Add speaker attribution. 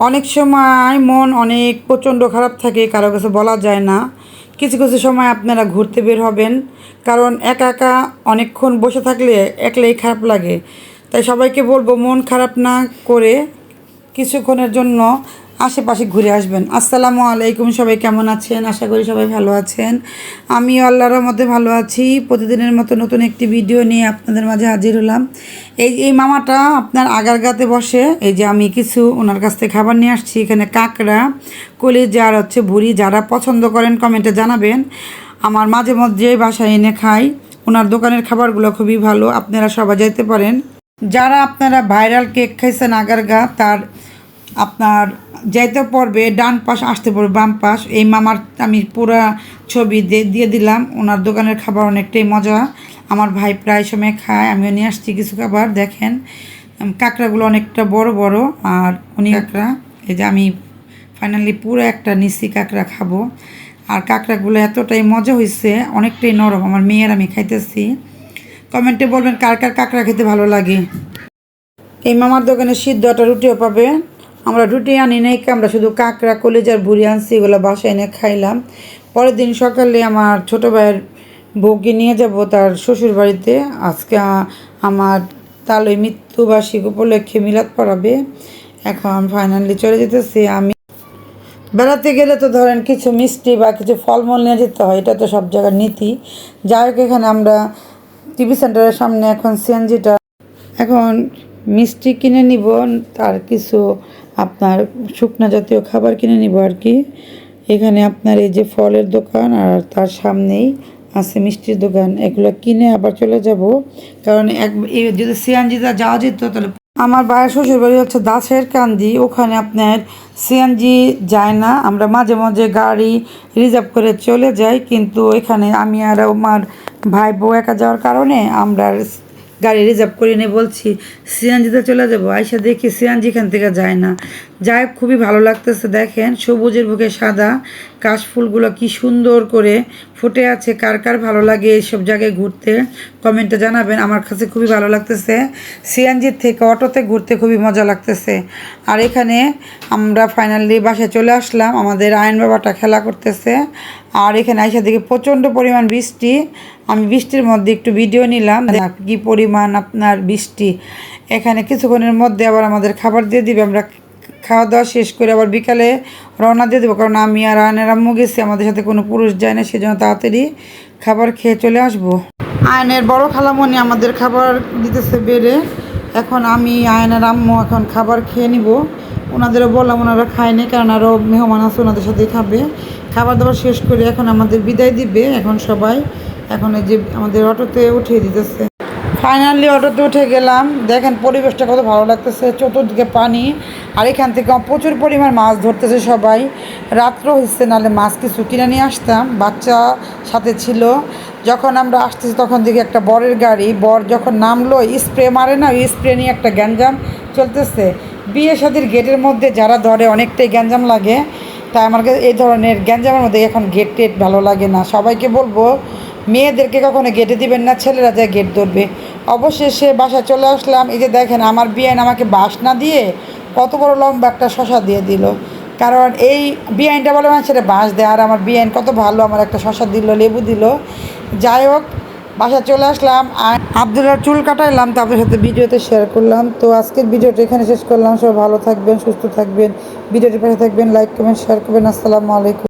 Speaker 1: অনেক সময় মন অনেক প্রচণ্ড খারাপ থাকে, কারও কাছে বলা যায় না। কিছু কিছু সময় আপনারা ঘুরতে বের হবেন, কারণ একা একা অনেকক্ষণ বসে থাকলে একলাই খারাপ লাগে। তাই সবাইকে বলব মন খারাপ না করে কিছুক্ষণের জন্য আশেপাশে ঘুরে আসবেন। আসসালামু আলাইকুম, সবাই কেমন আছেন? আশা করি সবাই ভালো আছেন। আমিও আল্লাহর মধ্যে ভালো আছি। প্রতিদিনের মতো নতুন একটি ভিডিও নিয়ে আপনাদের মাঝে হাজির হলাম। এই এই মামাটা আপনার আগারগাতে বসে, এই যে আমি কিছু ওনার কাছ থেকে খাবার নিয়ে আসছি। এখানে কাঁকড়া, কলিজা আর হচ্ছে ভুড়ি, যারা পছন্দ করেন কমেন্টে জানাবেন। আমার মাঝে মধ্যে বাসায় এনে খাই। ওনার দোকানের খাবারগুলো খুবই ভালো, আপনারা সবাই যেতে পারেন। যারা আপনারা ভাইরাল কেক খাইছেন আগারগা, তার আপনার যাইতে পড়বে, ডান পাশ আসতে পড়বে, বাম পাশ। এই মামার আমি পুরা ছবি দিয়ে দিলাম। ওনার দোকানের খাবার অনেকটাই মজা। আমার ভাই প্রায় সময় খায়, আমিও নিয়ে আসছি কিছু খাবার। দেখেন কাঁকড়াগুলো অনেকটা বড় বড়। আর উনি কাঁকড়া, এই যে আমি ফাইনালি পুরো একটা নিচি কাঁকড়া খাব। আর কাঁকড়াগুলো এতটাই মজা হয়েছে অনেকটাই নরম। আমার মেয়ের আমি খাইতেছি। কমেন্টে বলবেন কার কার কাঁকড়া খেতে ভালো লাগে। এই মামার দোকানে সিদ্ধ একটা রুটিও পাবে। আমরা রুটি আনি নাই, আমরা শুধু কাঁকড়া, কলেজার ভুড়ি আনছি, এগুলো বাসায় এনে খাইলাম। পরের দিন সকালে আমার ছোটো ভাইয়ের বউকে নিয়ে যাব তার শ্বশুর বাড়িতে। আজকে আমার তালই মৃত্যুবার্ষিক উপলক্ষে মিলাদ পড়াবে। এখন ফাইনালি চলে যেতেছি আমি। বেড়াতে গেলে তো ধরেন কিছু মিষ্টি বা কিছু ফলমূল নিয়ে যেতে হয়, এটা তো সব জায়গার নীতি। যাই হোক, এখানে আমরা টিভি সেন্টারের সামনে এখন সিএনজিটা এখন মিষ্টি কিনে নিব, তার কিছু আপনার শুকনা জাতীয় খাবার কিনে নিব আর কি। এখানে আপনার এই যে ফলের দোকান আর তার সামনেই আছে মিষ্টির দোকান। এগুলো কিনে আবার চলে যাব। কারণ এক যদি সিএনজিটা যাওয়া যেত তাহলে আমার বাড়ির শ্বশুর বাড়ি হচ্ছে দাসের কান্দি। ওখানে আপনার সিএনজি যায় না। আমরা মাঝে মাঝে গাড়ি রিজার্ভ করে চলে যাই। কিন্তু এখানে আমি আর আমার ভাই বউ একা যাওয়ার কারণে আমরা গাড়ি রিজার্ভ করে নিয়ে বলছি সিএনজিতে চলে যাব? আইসা দেখি সিএনজি এখান থেকে যায় না। হোক, খুবই ভালো লাগতেছে দেখেন সবুজের বুকে সাদা কাশফুলগুলো কি সুন্দর করে ফুটে আছে, কার কার ভালো লাগে এইসব জায়গায় ঘুরতে কমেন্টে জানাবেন। আমার কাছে খুবই ভালো লাগতেছে। সিএনজির থেকে অটোতে ঘুরতে খুবই মজা লাগতেছে। আর এখানে আমরা ফাইনালি বাসায় চলে আসলাম। আমাদের আয়ন বাবাটা খেলা করতেছে। আর এখানে আইসা দেখি প্রচণ্ড পরিমাণ বৃষ্টি। আমি বৃষ্টির মধ্যে একটু ভিডিও নিলাম। কি পরিমাণ আপনার বৃষ্টি। এখানে কিছুক্ষণের মধ্যে আবার আমাদের খাবার দিয়ে দিবে। আমরা খাওয়া দাওয়া শেষ করে আবার বিকালে রওনা দিয়ে দেবো। কারণ আমি আর আয়নের আম্মু গেছি, আমাদের সাথে কোনো পুরুষ যায় না, সেজন্য তাড়াতাড়ি খাবার খেয়ে চলে আসব। আয়নের বড় খালামণি আমাদের খাবার দিতেছে বেড়ে। এখন আমি, আয়নের আম্মু এখন খাবার খেয়ে নিব। ওনাদেরও বললাম ওনারা খায়নি কারণ আরও মেহমান আছে, ওনাদের সাথেই খাবে। খাবার দাবার শেষ করে এখন আমাদের বিদায় দিবে। এখন সবাই এখন এই যে আমাদের অটোতে উঠিয়ে দিতেছে। ফাইনালি অটোতে উঠে গেলাম। দেখেন পরিবেশটা কত ভালো লাগতেছে, চতুর্দিকে পানি। আর এখান থেকে প্রচুর পরিমাণ মাছ ধরতেছে সবাই। রাত্র হচ্ছে নাহলে মাছ কিছু কিনে নিয়ে আসতাম। বাচ্চা সাথে ছিল। যখন আমরা আসতেছি, তখন দেখি একটা বরের গাড়ি। বর যখন নামলো, স্প্রে মারে না, ওই স্প্রে নিয়ে একটা গ্যাঞ্জাম চলতেছে। বিয়ে শাদির গেটের মধ্যে যারা ধরে, অনেকটাই গ্যাঞ্জাম লাগে। তাই আমার কাছে এই ধরনের গ্যাঞ্জামের মধ্যে এখন গেট টেট ভালো লাগে না। সবাইকে বলব, মেয়েদেরকে কখনো গেটে দিবেন না, ছেলেরা যায় গেট ধরবে। অবশেষে বাসায় চলে আসলাম। এই যে দেখেন, আমার বিয়ান আমাকে বাস না দিয়ে কত বড় লম্বা একটা শশা দিয়ে দিল। কারণ এই বিআইনটা বলে মানুষের বাঁশ দেয়, আর আমার বিআইন কত ভালো আমার একটা শশা দিল, লেবু দিল। যাই হোক, বাসায় চলে আসলাম, আর আবদুল্লার চুল কাটাইলাম তো আপনার সাথে ভিডিওতে শেয়ার করলাম। তো আজকের ভিডিওটা এখানে শেষ করলাম, সবাই ভালো থাকবেন, সুস্থ থাকবেন। ভিডিওটি পাশে থাকবেন লাইক করবেন শেয়ার করবেন। আসসালামু আলাইকুম।